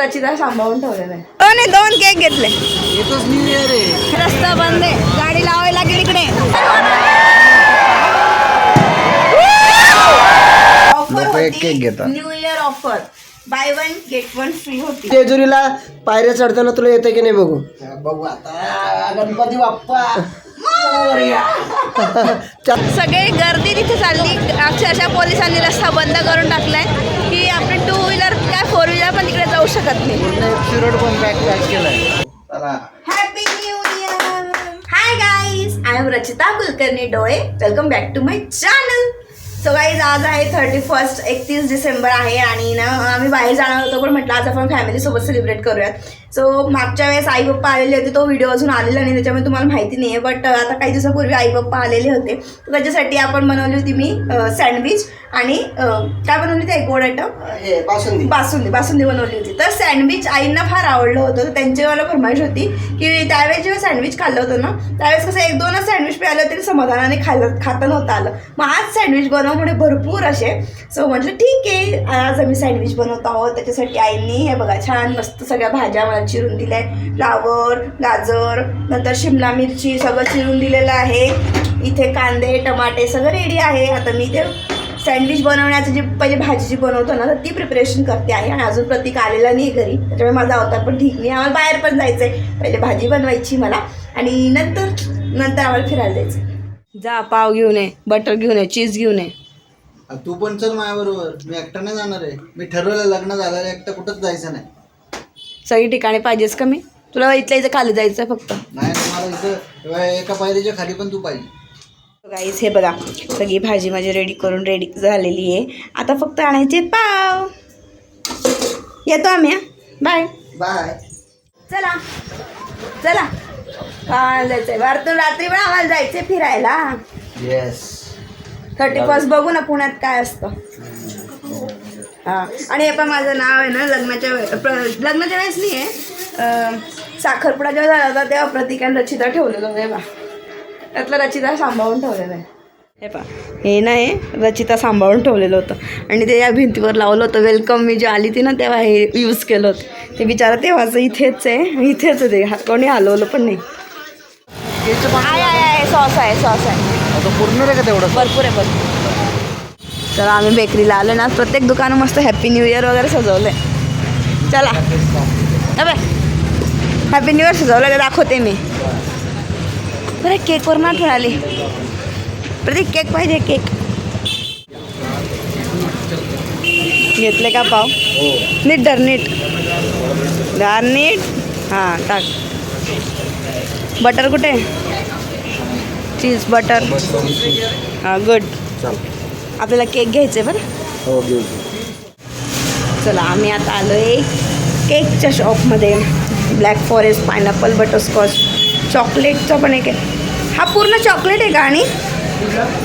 रचिता सांभाळून ठेवलेलं आहे दोन दोन केक घेतले. एकच न्यू इयर आहे रस्ता बंद आहे. गाडी लावायला लागेल इकडे. लोकं एक cake घेतात. New year offer buy one get one free होती. जेजुरीला पायऱ्या चढताना तुला येतं की नाही बघू? बघू आता. गणपती बाप्पा. सगळे गर्दी तिथे चालली. अक्षरशः पोलिसांनी रस्ता बंद करून टाकलाय. शकत नाही. शिरोड पण बॅक पॅक केलाय. चला. Happy new year hi guys I am Rachita Kulkarni डोळे. Welcome back to my channel so guys आज आहे थर्टी फर्स्ट एकतीस डिसेंबर आहे आणि ना आम्ही बाहेर जाणार होतो पण म्हटलं आज आपण फॅमिलीसोबत सेलिब्रेट करूयात. सो मागच्या वेळेस आई पप्पा आलेले होते तो व्हिडिओ अजून आलेला नाही त्याच्यामुळे तुम्हाला माहिती नाही आहे बट आता काही दिवसापूर्वी आई पप्पा आलेले होते. तर त्याच्यासाठी आपण बनवली होती मी सँडविच आणि काय बनवली होती एक गोड आयटम हे बासुंदी. बासुंदी बासुंदी बनवली होती. तर सँडविच आईंना फार आवडलं होतं. तर त्यांची मला फरमाईश होती की त्यावेळेस जेव्हा सँडविच खाल्लं होतं ना त्यावेळेस कसं एक दोनच सँडविच मिळाले तरी समाधानाने खाल्लं खाता नव्हतं आलं. मग आज सँडविच बनवा म्हणजे भरपूर असे सो म्हटलं ठीक आहे आज आम्ही सँडविच बनवत आहोत. त्याच्यासाठी आईंनी हे बघा छान मस्त सगळ्या भाज्या चिरून दिल्या. आहे फ्लावर गाजर नंतर शिमला मिरची सगळं चिरून दिलेलं आहे. इथे कांदे टमाटे सगळं रेडी आहे. आता मी ते सँडविच बनवण्याचं जी पहिले भाजी जी बनवतो ना तर ती प्रिपरेशन करते आहे. आणि अजून प्रतीक आलेला नाही घरी. त्याच्यामुळे माझा अवतार पण ठीक नाही. आम्हाला बाहेर पण जायचं आहे पहिले भाजी बनवायची मला. आणि नंतर नंतर आम्हाला फिरायला जायचं जा पाव घेऊन ये बटर घेऊन ये चीज घेऊन ये. तू पण चल माझ्याबरोबर. मी एकटा नाही जाणार आहे. मी ठरवलं लग्न झालं एकटा कुठंच जायचं नाही. सगळी ठिकाणी पाहिजेच का मी? तुला इथल्या इथं खाली जायचं फक्त. नाही नाही, मला इथं एका पायरीच्या खाली पण तू पाहिजे. गाईज हे बघा सगळी भाजी माझी रेडी करून रेडी झालेली आहे. आता फक्त आणायचे पाव. येतो आम्ही बाय बाय चला चला. आम्हाला जायचंय वरतून रात्री पण आम्हाला जायचंय फिरायला. येस थर्टी फर्स्ट बघू ना पुण्यात काय असतं. हां. आणि हे पण माझं नाव आहे ना लग्नाच्या लग्नाच्या वेळेस नाही आहे. साखरपुडा जेव्हा झाला होता तेव्हा प्रतिकाने रचिता ठेवलेलं होतं हे बा त्यातलं रचिता सांभाळून ठेवलेलं आहे. हे पा हे नाही रचिता सांभाळून ठेवलेलं होतं. आणि ते या भिंतीवर लावलं होतं. वेलकम मी जे आली ती ना तेव्हा हे यूज केलं होतं. ते बिचारा तेव्हाचं इथेच आहे. इथेच आहे ते हा- कोणी हलवलं पण नाही. आहे आहे आहे. सॉस आहे सॉस आहे. पूर्ण रे का तेवढं? भरपूर आहे भरपूर. तर आम्ही बेकरीला आलो ना प्रत्येक दुकानं मस्त हॅपी न्यू इयर वगैरे सजवलंय. चला. अबे हॅपी न्यू इयर सजवलं का दाखवते मी. बरं केकवर ना आठवण आली. प्रतीक केक पाहिजे केक घेतले का पाव? नीट धर नीट. धर नीट. हां टाक. बटर कुठे? चीज बटर हां गुड आपल्याला केक घ्यायचे बरं. हो घेऊ चला आम्ही आता आलो आहे केकच्या शॉपमध्ये. ब्लॅक फॉरेस्ट पायनॅपल बटरस्कॉच चॉकलेटचा पण एक आहे. हा पूर्ण चॉकलेट आहे का आणि?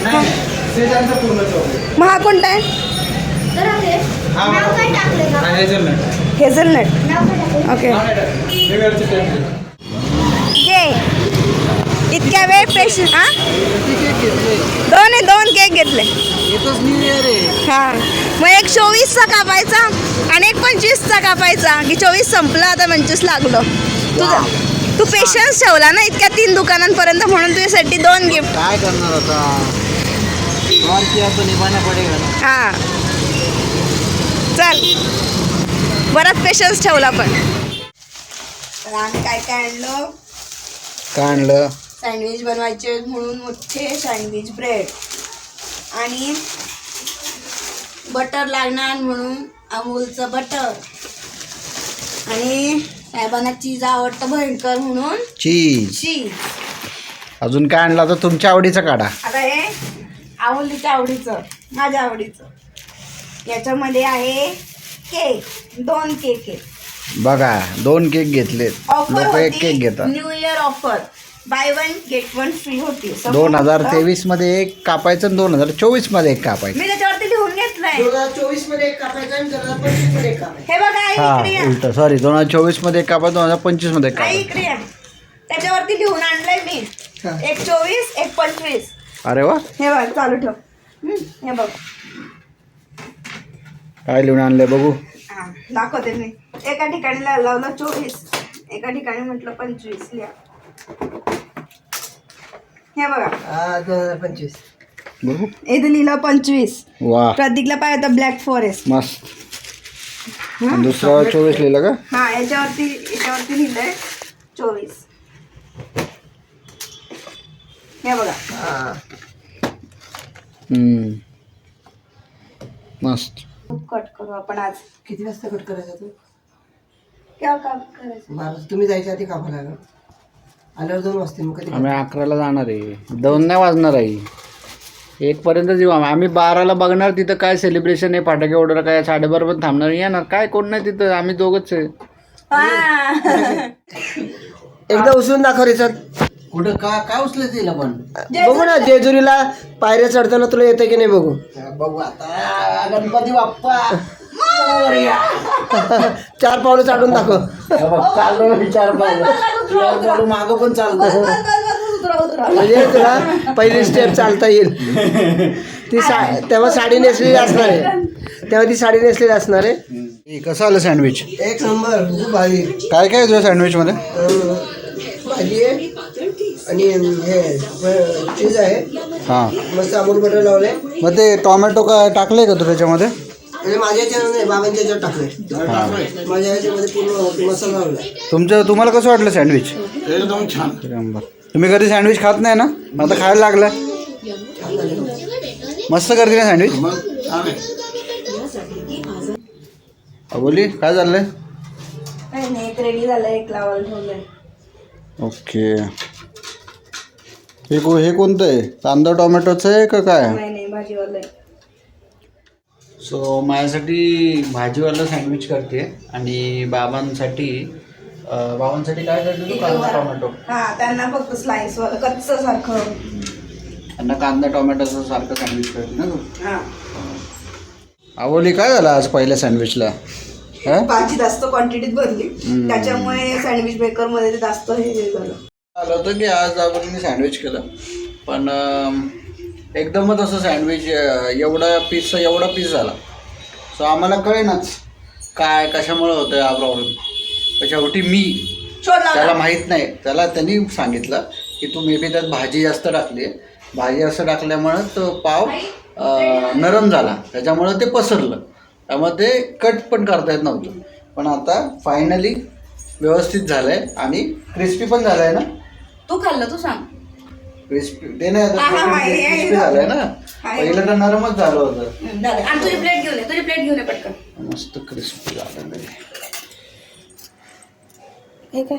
हा. मग हा कोणता आहे? हेझलनट. ओके वेळ पेशंट हां? दोन आहे दोन केक घेतले. हा. मग एक चोवीसचा कापायचा आणि एक पंचवीसचा कापायचा. की चोवीस संपला आता पंचवीस लागलो. तुझा तू पेशन्स ठेवला ना इतक्या तीन दुकानांपर्यंत म्हणून तुझ्यासाठी दोन गिफ्ट काय करणार आता? और किया तो निभाना पडेगा ना हा. चल. बराच पेशन्स ठेवला पण. काय काय आणलं? काय आणलं? सँडविच बनवायचे म्हणून मोठे सँडविच ब्रेड. आणि बटर लागणार म्हणून अमूलचं बटर. आणि साहेबांना चीज आवडतं भयंकर म्हणून चीज चीज अजून काय आणलं तर तुमच्या आवडीचं काढा. आता हे आवडीच्या आवडीचं माझ्या आवडीचं. याच्यामध्ये आहे केक दोन केक आहेत. बघा दोन केक घेतले ऑफर लोक एक केक घेतात. New year offer buy one get one free होती. दोन हजार तेवीसमध्ये एक कापायचं आणि दोन हजार चोवीसमध्ये एक कापायचं. मी त्याच्यावरती लिहून घेतलंय. दोन हजार चोवीसमध्ये एक कापायचा आणि दोन हजार पंचवीसमध्ये एक कापायचा. हे बघा आई हा इकडे या. उलट सॉरी दोन हजार चोवीसमध्ये एक कापायचं दोन हजार पंचवीसमध्ये एक आई कापायचं. इकडे या. त्याच्यावरती लिहून आणलंय मी. एक चोवीस एक पंचवीस. अरे वा. हे बघ चालू ठेव. हम्म, हे बघ. काय लिहून आणलंय बघू. हा दाखवते मी. एका ठिकाणी लावलं चोवीस. एका ठिकाणी म्हटलं पंचवीस. लिहा. हे बघा. दोन हजार पंचवीस. बघू. इथं लिहिलं पंचवीस. वा. प्रतीकला पाहिजे होतं ब्लॅक फॉरेस्ट मस्त. आणि दुसरा चोवीस लिहिलं का? हा याच्यावरती याच्यावरती लिहिलंय चोवीस. हे बघा. हा. हम्म. मस्त. खूप कट करू आपण आज. किती वाजता कट करायचा तू? केव्हा काम करायचं? बारा तुम्ही जायच्या आधी कामाला लागला आल्यावर दोन वाजते मग कधी आम्ही अकराला जाणार आहे. दोन नाही वाजणार आहे. एक पर्यंत येऊ आम्ही. आम्ही बाराला बघणार तिथं काय सेलिब्रेशन आहे? फाटाके ऑर्डर काय? साडेबारा पण थांबणार येणार. काय कोण नाही तिथं? आम्ही दोघंच आहे. हा. एकदा उचलून दाखव रेचात कुठं? का काय उचलं तिला पण बघू ना जेजुरीला पायऱ्या चढताना तुला येतं की नाही बघू? बघू आता. गणपती बाप्पा. चार पावलं चालून दाखव. चाललो विचार पाहिजे मागं पण चालतं. म्हणजे तुला पहिली स्टेप चालता येईल. ती सा तेव्हा साडी नेसलेली असणार आहे. तेव्हा ती साडी नेसलेली असणार आहे. कसं आलं सँडविच एक नंबर खूप भारी. काय काय तुझ्या सँडविच मध्ये? अं, भाजी आहे आणि हे चीज आहे. हां. मस्त अमूल बटर लावले. मग ते टोमॅटो काय टाकले का तू त्याच्यामध्ये? म्हणजे माझ्या याच्यावर नाही बाबांच्या याच्यावर टाकले माझ्या याच्यामध्ये पूर्ण मसाला लावला तुमचं तुम्हाला कसं वाटलं सँडविच एकदम छान. तुम्ही कधी सँडविच खात नाही ना? आता खायला लागलं मस्त करते ना सँडविच बोली काय चाललंय? काही नाही एक रेडी झालं एक लावायला ठेवलंय. ओके. हे को हे कोणतं आहे? कांदा टोमॅटोचं आहे का काय? नाही नाही भाजीवालं आहे. सो माझ्यासाठी भाजीवाला सँडविच करते आणि बाबांसाठी बाबांसाठी काय करते तू? कांदा टोमॅटो. हा त्यांना फक्त स्लाइस वाला कच्च सारखं. त्यांना कांदा टोमॅटोचं सारखं सँडविच करते ना तू? हा. आवडली काय झालं आज पहिल्या सँडविचला भाजी जास्त क्वांटिटीत भरली. त्याच्यामुळे सँडविच बेकरमध्ये ते जास्त हे झालं. आलं होतं की आज आपण सँडविच केलं. पण एकदमच असं सँडविच एवढा पीस एवढा पीस झाला. सो आम्हाला कळेनाच काय कशामुळे होतं हा प्रॉब्लेम शेवटी मी त्याला माहीत नाही. त्याला त्यांनी सांगितलं की तू मे बी त्यात भाजी जास्त टाकली भाजी जास्त टाकल्यामुळं तो पाव नरम झाला. त्याच्यामुळं ते पसरलं. त्यामुळे ते कट पण करता येत नव्हतं. पण आता फायनली व्यवस्थित झालं आहे आणि क्रिस्पी पण झालं आहे ना? तू खाल्लं तू सांग. क्रिस्पी ते नाही हा, हा, क्रिस्पी. झालंय ना. पहिलं तर नरमच झालं होतं. झालं. आणि तुझी प्लेट घेऊन ये तुझी प्लेट घेऊन ये पटकन. मस्त क्रिस्पी झालं हे काय?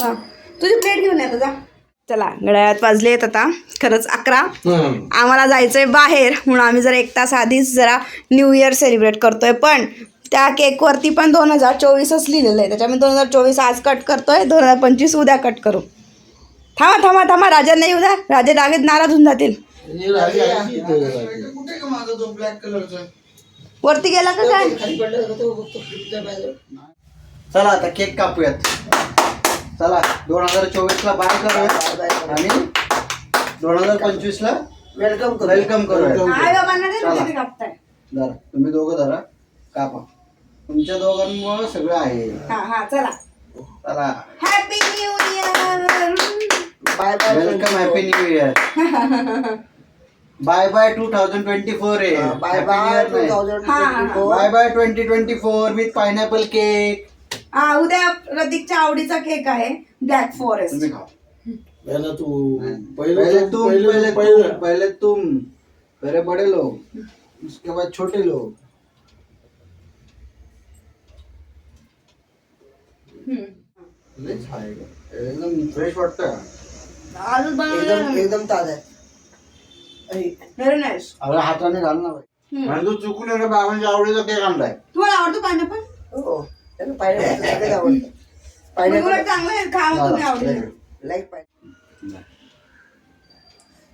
हा. तुझी प्लेट घेऊन ये चला गड्यात वाजले आहेत आता. खरंच अकरा. आम्हाला जायचंय बाहेर. म्हणून आम्ही जरा एक तास आधीच जरा न्यू इयर सेलिब्रेट करतोय. पण त्या केकवरती पण दोन हजार चोवीसच लिहिलेलं आहे. त्याच्यामुळे दोन हजार चोवीस आज कट करतोय. दोन हजार पंचवीस उद्या कट करू. थांबा थांबा थांबा राजा नाही उद्या राजे डागेत नाराज होऊन जातील. कुठे का माझा तो ब्लॅक कलरचा वरती गेला का काय? चला आता केक कापूयात. चला दोन हजार चोवीस ला बाय करूया आणि दोन हजार पंचवीस ला वेलकम करू वेलकम करूया आई बाबांना दे ना चला. किती कापताय. धरा तुम्ही दोघं धरा. कापा. तुमच्या दोघांमुळे सगळं आहे. हा हा चला. चला. Happy new year bye bye welcome happy new year bye bye two thousand twenty four आहे bye bye two thousand. Bye bye twenty twenty four with pineapple cake हा उद्या प्रतीकच्या आवडीचा केक आहे. ब्लॅक फॉरेस्ट तुम्ही खाओ. पहले तू पहले तुम पहले तुम पहले. तुम. पहले बड़े लोग उसके बाद छोटे लोग आहे ग. एकदम फ्रेश वाटतं एकदम एकदम ताजा आहे. अरे हाताने घाल ना बाई. आणि तू चुकून एका बाबांच्या आवडीचा केक आणलाय? तुम्हाला आवडतो पायनॅपल हो सगळ्यात आवडतं. पायऱ्या चांगलं आहे खा मग तुम्ही आवडीने लाईक पाय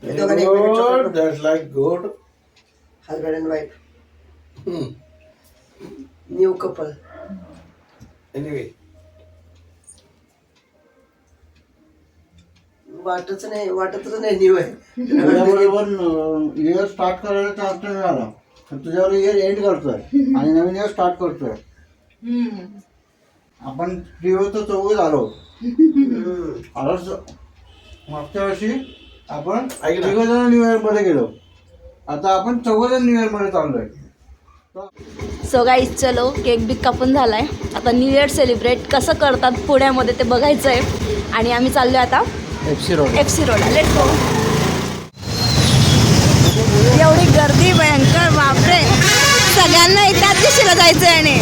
हे दोघांनी एकमेकांना good, chocolate that's like good. husband and वाटच नाही वाटतच नाही न्यू आहे. तुझ्याबरोबर इयर स्टार्ट करायला चान्स नाही मिळाला तर तुझ्यावर इयर एंड करतोय. आणि नवीन इयर स्टार्ट करतोय. आपण प्रियोचं चौघ आलो आलोच मागच्या वर्षी आपण जण न्यू इयरमध्ये गेलो. आता आपण चौघ जण न्यू इयरमध्ये चाललोय. सो गाईज चलो केक बिक कापून झालाय. आता न्यू इयर सेलिब्रेट कसं करतात पुण्यामध्ये ते बघायचं आहे आणि आम्ही चाललोय आता. F C road F C let go एवढी गर्दी भयंकर बापरे. सगळ्यांना इथं दिशेला जायचं आहे आणि.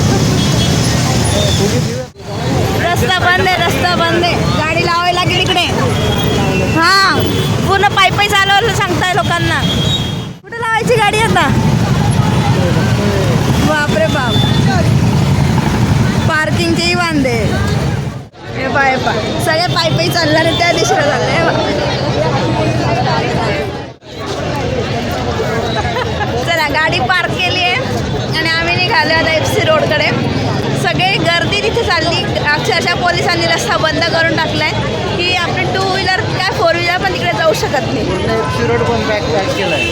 रस्ता बंद आहे रस्ता बंद आहे. गाडी लावायला लागेल इकडे. हा पूर्ण पाय पाय चालवायला सांगताय लोकांना. कुठे लावायची गाडी आता? बापरे बाप. पार्किंगचेही वांदे. हे पा हे पा सगळे पायी पायी चालणार त्या दिशेला चाललंय हे. चला गाडी पार्क केली आहे आणि आम्ही निघालो आता एफ सी रोडकडे. सगळे गर्दी तिथे चालली. अक्षरशः पोलिसांनी रस्ता बंद करून टाकलाय. की आपण टू व्हीलर काय फोर व्हीलर पण तिकडे जाऊ शकत नाही. एफ सी रोड पण पॅक पॅक केलाय.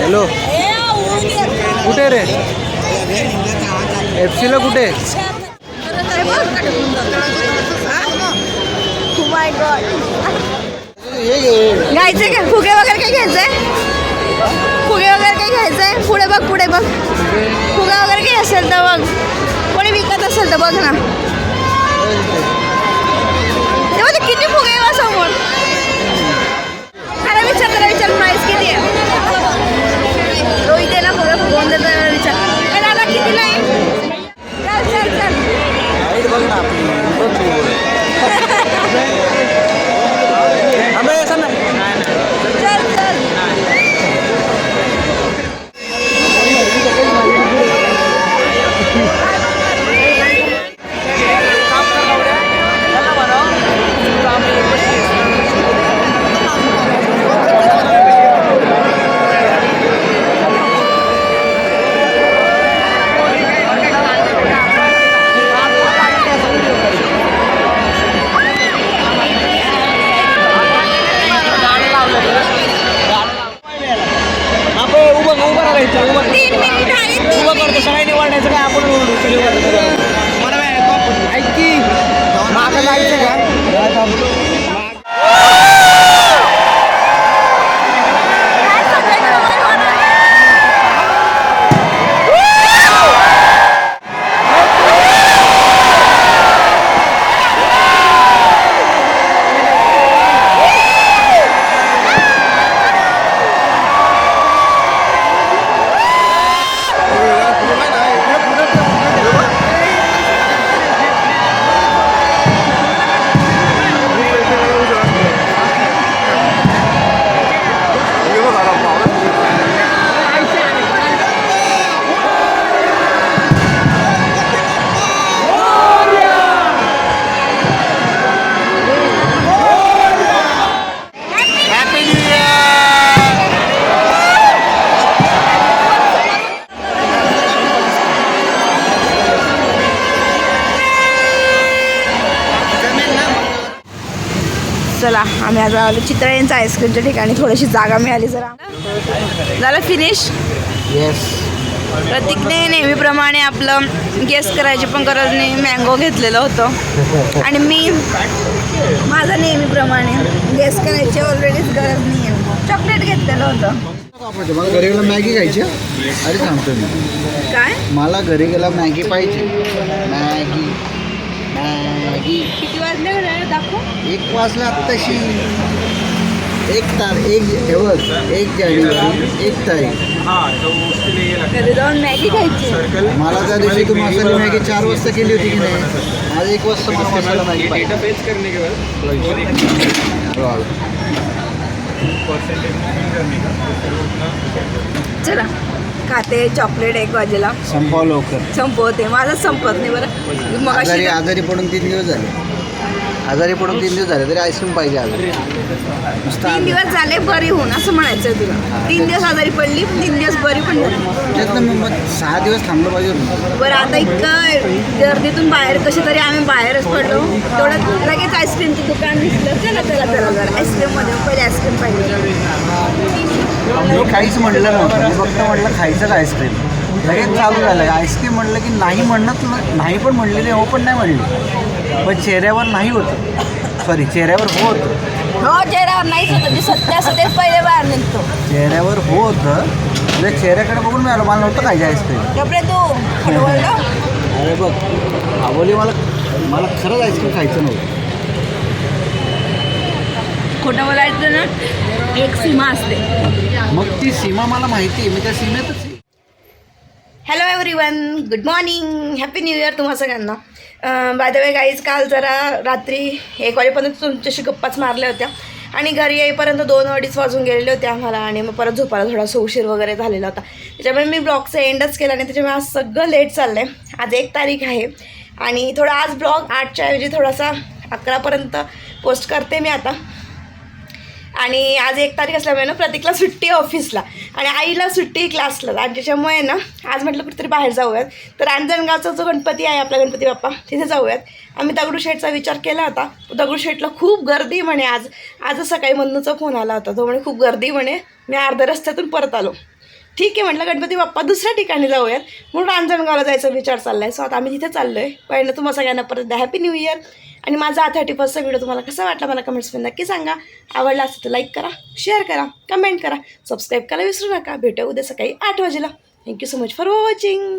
हॅलो कुठे रे? एफ ला कुठे? Oh माय गॉड का? फुगे वगैरे काय घ्यायचंय? फुगे वगैरे काय घ्यायचंय? पुढे बघ पुढे बघ. फुगा वगैरे काही असेल तर बघ. कोणी विकत असेल तर बघ ना. किती फुगे आहे समोर. लाइट बघ ना चला आम्ही आता आलो चितळ्यांच्या आईस्क्रीमच्या ठिकाणी. थोडीशी जागा मिळाली जरा. झालं फिनिश येस प्रतीकने नेहमीप्रमाणे आपलं गेस करायची पण गरज नाही. मँगो घेतलेलं होतं. आणि मी माझं नेहमीप्रमाणे गेस करायची ऑलरेडीच गरज नाही आहे. चॉकलेट घेतलेलं होतं. मला घरी गेला मॅगी खायची? अरे सांगतो मी काय? मला घरी गेला मॅगी पाहिजे. मॅगी मॅगी किती वाजले दाखव. एक वाजला आत्ताशी. एक तार एक बघ एक जानेवारी एक तारीख. घरी जाऊन मॅगी खायची. मला त्या दिवशी तू मसाली मॅगी चार वाजता केली होती की नाही? आज एक वाजता मला मसाला मॅगी पाहिजे. वा. चला. खाते चॉकलेट एक वाजेला. संपव लवकर. संपवते. माझं संपत नाही बरं. मग आजारी आजारी पडून तीन दिवस झाले. आजारी पडून तीन दिवस झाले तरी आईस्क्रीम पाहिजे आजारी. नुसतं तीन. दिवस झाले बरी होऊन असं म्हणायचं तुला. तीन दिवस आजारी पडली तीन दिवस बरी पण झाली. तेच ना मग सहा दिवस थांबलं पाहिजे होतं. बरं आता इतकं गर्दीतून बाहेर कशी तरी आम्ही बाहेरच पडलो. तेवढं लगेच आईस्क्रीमचं दुकान दिसलं. चला चला चला जरा आईस्क्रीममध्ये पहिले आईस्क्रीम पाहिजे. मी काहीच म्हटलं नव्हतं. मी फक्त म्हटलं खायचं का आईस्क्रीम. लगेच चालू झालं. आईस्क्रीम म्हणलं की नाही म्हणत न- नाही पण म्हणलेले हो पण नाही म्हणले. पण चेहऱ्यावर नाही होतं. सॉरी चेहऱ्यावर हो होतं. हो चेहऱ्यावर नाहीच होतं. जे सत्य पहिले बाहेर निघतो. चेहऱ्यावर हो होतं. म्हणजे चेहऱ्याकडे बघून मिळालं मला नव्हतं खायचं आईस्क्रीम. कपडे तू अरे बघ आवली मला मला खरंच आईस्क्रीम खायचं नव्हतं. खोटं बोलायचं ना एक सीमा असते. मग ती सीमा मला माहिती आहे मी त्या सीमेतच आहे. Hello everyone good morning happy new year तुम्हा सगळ्यांना. बाय द वे गाईज काल जरा रात्री एक वाजेपर्यंत तुमच्याशी गप्पाच मारल्या होत्या. आणि घरी येईपर्यंत दोन अडीच वाजून गेलेले होते आम्हाला आणि मग परत झोपायला थोडासा उशीर वगैरे झालेला होता. त्याच्यामुळे मी ब्लॉगचं एंडच केला नाही त्याच्यामुळे आज सगळं लेट चाललं आहे आज एक तारीख आहे आणि थोडा आज ब्लॉग आठच्या ऐवजी थोडासा अकरापर्यंत पोस्ट करते मी आता. आणि आज एक तारीख असल्यामुळे ना प्रतीकला सुट्टी ऑफिसला आणि आईला सुट्टी क्लासला आणि त्याच्यामुळे ना आज म्हटलं कुठेतरी बाहेर जाऊयात. तर रांजणगावचा जो गणपती आहे आपला गणपती बाप्पा तिथे जाऊयात. आम्ही दगडूशेठचा विचार केला होता. दगडूशेठला खूप गर्दी म्हणे आज. आजच सकाळी मन्नूचा फोन आला होता. तो म्हणे खूप गर्दी म्हणे. मी अर्ध्या रस्त्यातून परत आलो. ठीक आहे म्हटलं गणपती बाप्पा दुसऱ्या ठिकाणी जाऊयात. म्हणून रांजणगावला जायचा विचार चालला आहे सो आता आम्ही तिथे चाललो आहे पहिलं तुम्हाला सगळ्यांना परत हॅपी न्यू इयर आणि माझा हा थर्टी फर्स्टचा व्हिडिओ तुम्हाला कसा वाटला मला कमेंट्समध्ये नक्की सांगा. आवडला असेल तर लाईक करा शेअर करा कमेंट करा. सबस्क्राईब करायला विसरू नका. भेटूया उद्या सकाळी आठ वाजेला. Thank you so much for watching